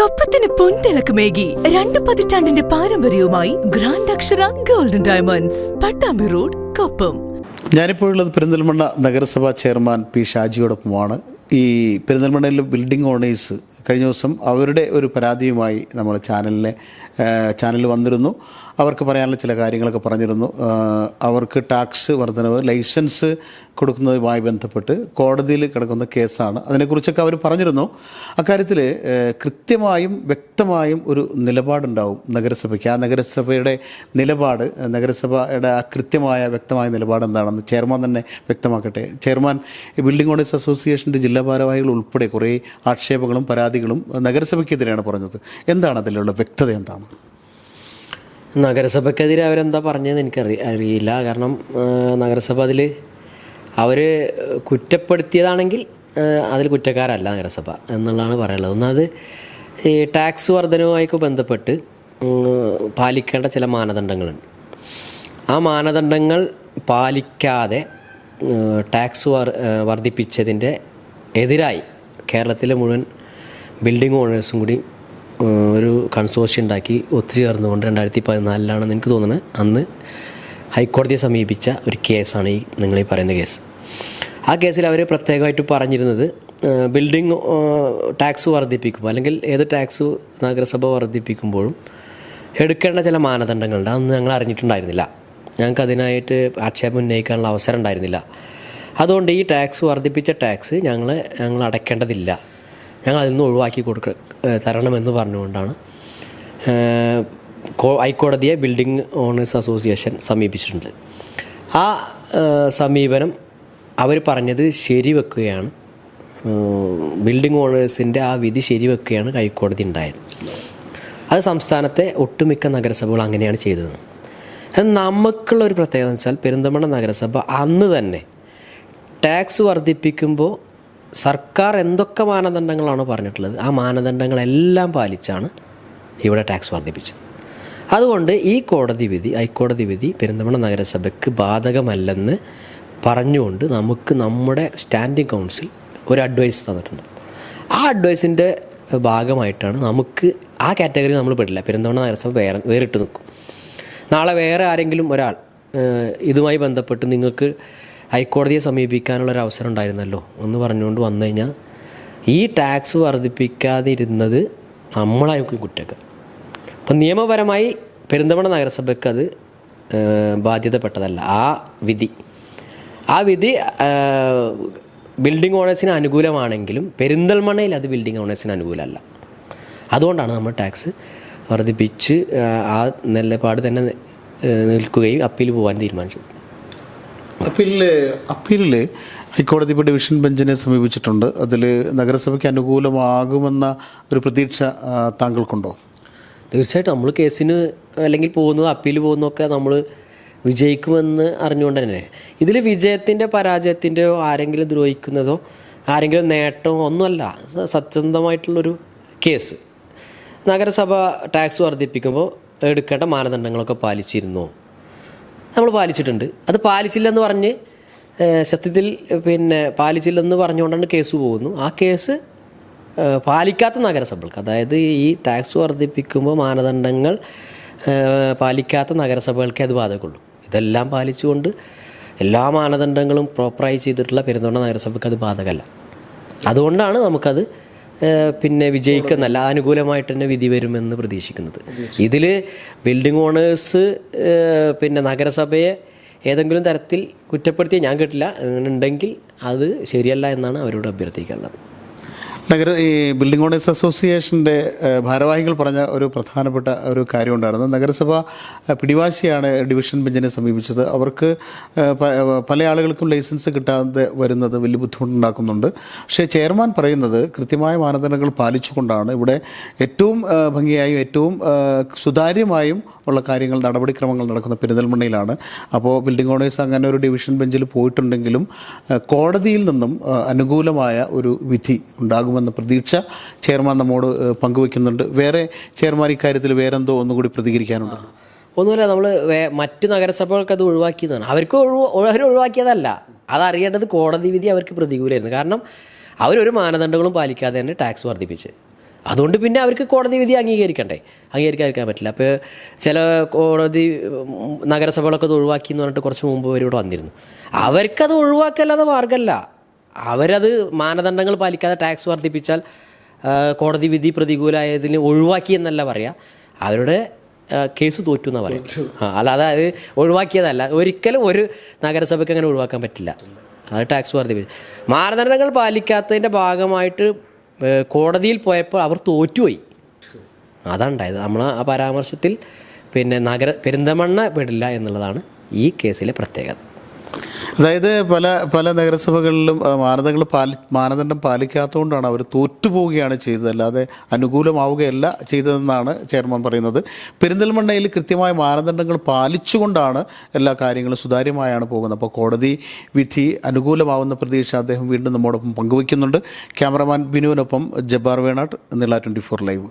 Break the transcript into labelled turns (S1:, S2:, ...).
S1: കൊപ്പത്തിന് പൊൻതിളക്കമേകി രണ്ട് പതിറ്റാണ്ടിന്റെ പാരമ്പര്യവുമായി grand Akshara golden diamonds Pattambi road Koppam.
S2: ഞാനിപ്പോഴുള്ളത് Perinthalmanna നഗരസഭാ ചെയർമാൻ പി ഷാജിയോടൊപ്പമാണ്. ഈ പെരിന്തൽമണ്ണയിലെ ബിൽഡിംഗ് ഓണേഴ്സ് കഴിഞ്ഞ ദിവസം അവരുടെ ഒരു പരാതിയുമായി നമ്മൾ ചാനലിനെ ചാനലിൽ വന്നിരുന്നു. അവർക്ക് പറയാനുള്ള ചില കാര്യങ്ങളൊക്കെ പറഞ്ഞിരുന്നു. അവർക്ക് ടാക്സ് വർധനവ് ലൈസൻസ് കൊടുക്കുന്നതുമായി ബന്ധപ്പെട്ട് കോടതിയിൽ കിടക്കുന്ന കേസാണ്. അതിനെക്കുറിച്ചൊക്കെ അവർ പറഞ്ഞിരുന്നു. അക്കാര്യത്തിൽ കൃത്യമായും വ്യക്തമായും ഒരു നിലപാടുണ്ടാവും നഗരസഭയ്ക്ക്. ആ നഗരസഭയുടെ നിലപാട് നഗരസഭയുടെ ആ കൃത്യമായ വ്യക്തമായ നിലപാട് എന്താണെന്ന് ചെയർമാൻ തന്നെ വ്യക്തമാക്കട്ടെ. ചെയർമാൻ ബിൽഡിംഗ് ഓണേഴ്സ് അസോസിയേഷന്റെ ജില്ലാ ഭാരവാഹികൾ ഉൾപ്പെടെ കുറേ ആക്ഷേപങ്ങളും പരാതികളും നഗരസഭയ്ക്കെതിരെയാണ് പറഞ്ഞത്. എന്താണ് അതിലുള്ള വ്യക്തത എന്താണ്?
S3: നഗരസഭയ്ക്കെതിരെ അവരെന്താ പറഞ്ഞതെന്ന് എനിക്കറി അറിയില്ല. കാരണം നഗരസഭ അതിൽ അവർ കുറ്റപ്പെടുത്തിയതാണെങ്കിൽ അതിൽ കുറ്റക്കാരല്ല നഗരസഭ എന്നുള്ളതാണ് പറയാനുള്ളത്. ഒന്നത് ഈ ടാക്സ് വർധനവുമായി ബന്ധപ്പെട്ട് പാലിക്കേണ്ട ചില മാനദണ്ഡങ്ങളുണ്ട്. ആ മാനദണ്ഡങ്ങൾ പാലിക്കാതെ ടാക്സ് വർ വർദ്ധിപ്പിച്ചതിന്റെ എതിരായി കേരളത്തിലെ മുഴുവൻ ബിൽഡിംഗ് ഓണേഴ്സും കൂടി ഒരു കൺസോർഷ്യം ഉണ്ടാക്കി ഒത്തുചേർന്നുകൊണ്ട് രണ്ടായിരത്തി പതിനാലിലാണെന്ന് എനിക്ക് തോന്നുന്നത്. അന്ന് ഹൈക്കോടതിയെ സമീപിച്ച ഒരു കേസാണ് ഈ നിങ്ങൾ ഈ പറയുന്ന കേസ്. ആ കേസിൽ അവർ പ്രത്യേകമായിട്ട് പറഞ്ഞിരുന്നത് ബിൽഡിംഗ് ടാക്സ് വർദ്ധിപ്പിക്കും അല്ലെങ്കിൽ ഏത് ടാക്സ് നഗരസഭ വർദ്ധിപ്പിക്കുമ്പോഴും എടുക്കേണ്ട ചില മാനദണ്ഡങ്ങളുണ്ട്. അന്ന് ഞങ്ങൾ അറിഞ്ഞിട്ടുണ്ടായിരുന്നില്ല. ഞങ്ങൾക്ക് അതിനായിട്ട് ആക്ഷേപം ഉന്നയിക്കാനുള്ള അവസരം ഉണ്ടായിരുന്നില്ല. അതുകൊണ്ട് ഈ ടാക്സ് വർദ്ധിപ്പിച്ച ടാക്സ് ഞങ്ങൾ ഞങ്ങൾ അടയ്ക്കേണ്ടതില്ല. ഞങ്ങൾ അതിൽ നിന്ന് ഒഴിവാക്കി കൊടുക്ക തരണമെന്ന് പറഞ്ഞുകൊണ്ടാണ്. ഹൈക്കോടതിയെ ബിൽഡിംഗ് ഓണേഴ്സ് അസോസിയേഷൻ സമീപിച്ചിട്ടുണ്ട്. ആ സമീപനം അവർ പറഞ്ഞത് ശരിവെക്കുകയാണ്. വെക്കുകയാണ് ബിൽഡിംഗ് ഓണേഴ്സിന്റെ ആ വിധി ശരിവെക്കുകയാണ് ഹൈക്കോടതി ഉണ്ടായത്. അത് സംസ്ഥാനത്തെ ഒട്ടുമിക്ക നഗരസഭകൾ അങ്ങനെയാണ് ചെയ്തത്. നമുക്കുള്ള ഒരു പ്രത്യേകത എന്ന് വെച്ചാൽ പെരിന്തമണ്ണ നഗരസഭ അന്ന് തന്നെ ടാക്സ് വർദ്ധിപ്പിക്കുമ്പോൾ സർക്കാർ എന്തൊക്കെ മാനദണ്ഡങ്ങളാണ് പറഞ്ഞിട്ടുള്ളത്? ആ മാനദണ്ഡങ്ങളെല്ലാം പാലിച്ചാണ് ഇവിടെ ടാക്സ് വർദ്ധിപ്പിച്ചത്. അതുകൊണ്ട് ഈ കോടതി വിധി ഹൈക്കോടതി വിധി പെരിന്തമണ്ണ നഗരസഭയ്ക്ക് ബാധകമല്ലെന്ന് പറഞ്ഞുകൊണ്ട് നമുക്ക് നമ്മുടെ സ്റ്റാൻഡിംഗ് കൗൺസിൽ ഒരു അഡ്വൈസ് തന്നിട്ടുണ്ട്. ആ അഡ്വൈസിന്റെ ഭാഗമായിട്ടാണ് നമുക്ക് ആ കാറ്റഗറി നമ്മൾ പെടില്ല. പെരിന്തമണ്ണ നഗരസഭ വേറെ വേറിട്ട് നിൽക്കും. നാളെ വേറെ ആരെങ്കിലും ഒരാൾ ഇതുമായി ബന്ധപ്പെട്ട് നിങ്ങൾക്ക് ഹൈക്കോടതിയെ സമീപിക്കാനുള്ള ഒരു അവസരം ഉണ്ടായിരുന്നല്ലോ എന്ന് പറഞ്ഞുകൊണ്ട് വന്നു കഴിഞ്ഞാൽ ഈ ടാക്സ് വർദ്ധിപ്പിക്കാതിരുന്നത് നമ്മളായിരിക്കും കുറ്റക്കാർ. അപ്പം നിയമപരമായി പെരുന്തമണ നഗരസഭയ്ക്ക് അത് ബാധ്യതപ്പെട്ടതല്ല. ആ വിധി. ആ വിധി ബിൽഡിംഗ് ഓണേഴ്സിന് അനുകൂലമാണെങ്കിലും പെരിന്തൽമണയിൽ അത് ബിൽഡിംഗ് ഓണേഴ്സിന് അനുകൂലമല്ല. അതുകൊണ്ടാണ് നമ്മൾ ടാക്സ് വർദ്ധിപ്പിച്ച് ആ നിലപാട് തന്നെ നിൽക്കുകയും അപ്പീൽ പോകാൻ തീരുമാനിച്ചത്.
S2: അപ്പീലിൽ അപ്പീലിൽ ഹൈക്കോടതി ഇപ്പോൾ ഡിവിഷൻ ബെഞ്ചിനെ സമീപിച്ചിട്ടുണ്ട്. അതിൽ നഗരസഭയ്ക്ക് അനുകൂലമാകുമെന്ന ഒരു പ്രതീക്ഷ താങ്കൾക്കുണ്ടോ?
S3: തീർച്ചയായിട്ടും. നമ്മൾ കേസിന് അല്ലെങ്കിൽ പോകുന്നത് അപ്പീൽ പോകുന്നതൊക്കെ നമ്മൾ വിജയിക്കുമെന്ന് അറിഞ്ഞുകൊണ്ട് തന്നെ. ഇതിൽ വിജയത്തിന്റെ പരാജയത്തിന്റെയോ ആരെങ്കിലും ദ്രോഹിക്കുന്നതോ ആരെങ്കിലും നേട്ടമോ ഒന്നുമല്ല. സത്യസന്ധമായിട്ടുള്ളൊരു കേസ്. നഗരസഭ ടാക്സ് വർദ്ധിപ്പിക്കുമ്പോൾ എടുക്കേണ്ട മാനദണ്ഡങ്ങളൊക്കെ പാലിച്ചിരുന്നോ. നമ്മൾ പാലിച്ചിട്ടുണ്ട്. അത് പാലിച്ചില്ലെന്ന് പറഞ്ഞ് സത്യത്തിൽ പിന്നെ പാലിച്ചില്ലെന്ന് പറഞ്ഞുകൊണ്ടാണ് കേസ് പോകുന്നു ആ കേസ് പാലിക്കാത്ത നഗരസഭകൾക്ക് അതായത് ഈ ടാക്സ് വർദ്ധിപ്പിക്കുമ്പോൾ മാനദണ്ഡങ്ങൾ പാലിക്കാത്ത നഗരസഭകൾക്കേ അത് ബാധകമുള്ളൂ. ഇതെല്ലാം പാലിച്ചുകൊണ്ട് എല്ലാ മാനദണ്ഡങ്ങളും പ്രോപ്പറായി ചെയ്തിട്ടുള്ള പെരുന്തോണ്ട നഗരസഭയ്ക്ക് അത് ബാധകമല്ല. അതുകൊണ്ടാണ് നമുക്കത് പിന്നെ വിജയിക്കുന്നല്ല അനുകൂലമായിട്ട് തന്നെ വിധി വരുമെന്ന് പ്രതീക്ഷിക്കുന്നത്. ഇതിൽ ബിൽഡിംഗ് ഓണേഴ്സ് പിന്നെ നഗരസഭയെ ഏതെങ്കിലും തരത്തിൽ കുറ്റപ്പെടുത്തിയ ഞാൻ കേട്ടില്ല. ഉണ്ടെങ്കിൽ അത് ശരിയല്ല എന്നാണ് അവരോട് അഭ്യർത്ഥിക്കാനുള്ളത്.
S2: നഗര ഈ ബിൽഡിംഗ് ഓണേഴ്സ് അസോസിയേഷന്റെ ഭാരവാഹികൾ പറഞ്ഞ ഒരു പ്രധാനപ്പെട്ട ഒരു കാര്യം കാര്യമുണ്ടായിരുന്നു. നഗരസഭ പിടിവാശിയാണ് ഡിവിഷൻ ബെഞ്ചിനെ സമീപിച്ചത്. അവർക്ക് പല ആളുകൾക്കും ലൈസൻസ് കിട്ടാതെ വരുന്നത് വലിയ ബുദ്ധിമുട്ടുണ്ടാക്കുന്നുണ്ട്. പക്ഷേ ചെയർമാൻ പറയുന്നത് കൃത്യമായ മാനദണ്ഡങ്ങൾ പാലിച്ചുകൊണ്ടാണ് ഇവിടെ ഏറ്റവും ഭംഗിയായും ഏറ്റവും സുതാര്യമായും ഉള്ള കാര്യങ്ങൾ നടപടിക്രമങ്ങൾ നടക്കുന്ന പെരിന്തൽമണ്ണയിലാണ്. അപ്പോൾ ബിൽഡിംഗ് ഓണേഴ്സ് അങ്ങനെ ഒരു ഡിവിഷൻ ബെഞ്ചിൽ പോയിട്ടുണ്ടെങ്കിലും കോടതിയിൽ നിന്നും അനുകൂലമായ ഒരു വിധി ഉണ്ടാകുമെന്ന പ്രതീക്ഷ ചെയർമാൻ നമ്മോട് പങ്കുവെക്കുന്നുണ്ട് വേറെ ചെയർമാൻ ഇക്കാര്യത്തിൽ വേറെന്തോ ഒന്നുകൂടി പ്രതികരിക്കാനുണ്ട്?
S3: ഒന്നുമില്ല. നമ്മൾ മറ്റു നഗരസഭകൾക്ക് അത് ഒഴിവാക്കിയതാണ്. അവർക്ക് അവർ ഒഴിവാക്കിയതല്ല. അതറിയേണ്ടത് കോടതി വിധി അവർക്ക് പ്രതികൂലമായിരുന്നു കാരണം അവരൊരു മാനദണ്ഡങ്ങളും പാലിക്കാതെ തന്നെ ടാക്സ് വർദ്ധിപ്പിച്ച്. അതുകൊണ്ട് പിന്നെ അവർക്ക് കോടതി വിധി അംഗീകരിക്കണ്ടേ? അംഗീകരിക്കാതിരിക്കാൻ പറ്റില്ല. അപ്പോൾ ചില കോടതി നഗരസഭകളൊക്കെ അത് ഒഴിവാക്കി എന്ന് പറഞ്ഞിട്ട് കുറച്ച് മുമ്പ് ഇവരിവിടെ വന്നിരുന്നു. അവർക്കത് ഒഴിവാക്കല്ലാതെ മാർഗമല്ല അവരത് മാനദണ്ഡങ്ങൾ പാലിക്കാതെ ടാക്സ് വർദ്ധിപ്പിച്ചാൽ കോടതി വിധി പ്രതികൂലമായതിന് ഒഴിവാക്കി എന്നല്ല പറയുക അവരുടെ കേസ് തോറ്റു എന്നാണ് പറയുന്നത് ആ അല്ലാതെ അത് ഒഴിവാക്കിയതല്ല. ഒരിക്കലും ഒരു നഗരസഭയ്ക്ക് അങ്ങനെ ഒഴിവാക്കാൻ പറ്റില്ല. അത് ടാക്സ് വർദ്ധിപ്പിച്ചു. മാനദണ്ഡങ്ങൾ പാലിക്കാത്തതിന്റെ ഭാഗമായിട്ട് കോടതിയിൽ പോയപ്പോൾ അവർ തോറ്റുപോയി. അതാണ് ഉണ്ടായത്. നമ്മൾ ആ പരാമർശത്തിൽ പിന്നെ നഗര പെരിന്തമണ്ണ പെടില്ല എന്നുള്ളതാണ് ഈ കേസിലെ പ്രത്യേകത.
S2: അതായത് പല പല നഗരസഭകളിലും മാനദണ്ഡങ്ങൾ പാലി മാനദണ്ഡം പാലിക്കാത്തതുകൊണ്ടാണ് അവർ തോറ്റുപോവുകയാണ് ചെയ്തത്. അല്ലാതെ അനുകൂലമാവുകയല്ല ചെയ്തതെന്നാണ് ചെയർമാൻ പറയുന്നത്. പെരിന്തൽമണ്ണയിൽ കൃത്യമായ മാനദണ്ഡങ്ങൾ പാലിച്ചുകൊണ്ടാണ് എല്ലാ കാര്യങ്ങളും സുതാര്യമായാണ് പോകുന്നത്. അപ്പോൾ കോടതി വിധി അനുകൂലമാവുന്ന പ്രതീക്ഷ അദ്ദേഹം വീണ്ടും നമ്മോടൊപ്പം പങ്കുവയ്ക്കുന്നുണ്ട്. ക്യാമറമാൻ ബിനുവിനൊപ്പം ജബ്ബാർ വേണാട്ട് നില ട്വന്റി ഫോർ ലൈവ്.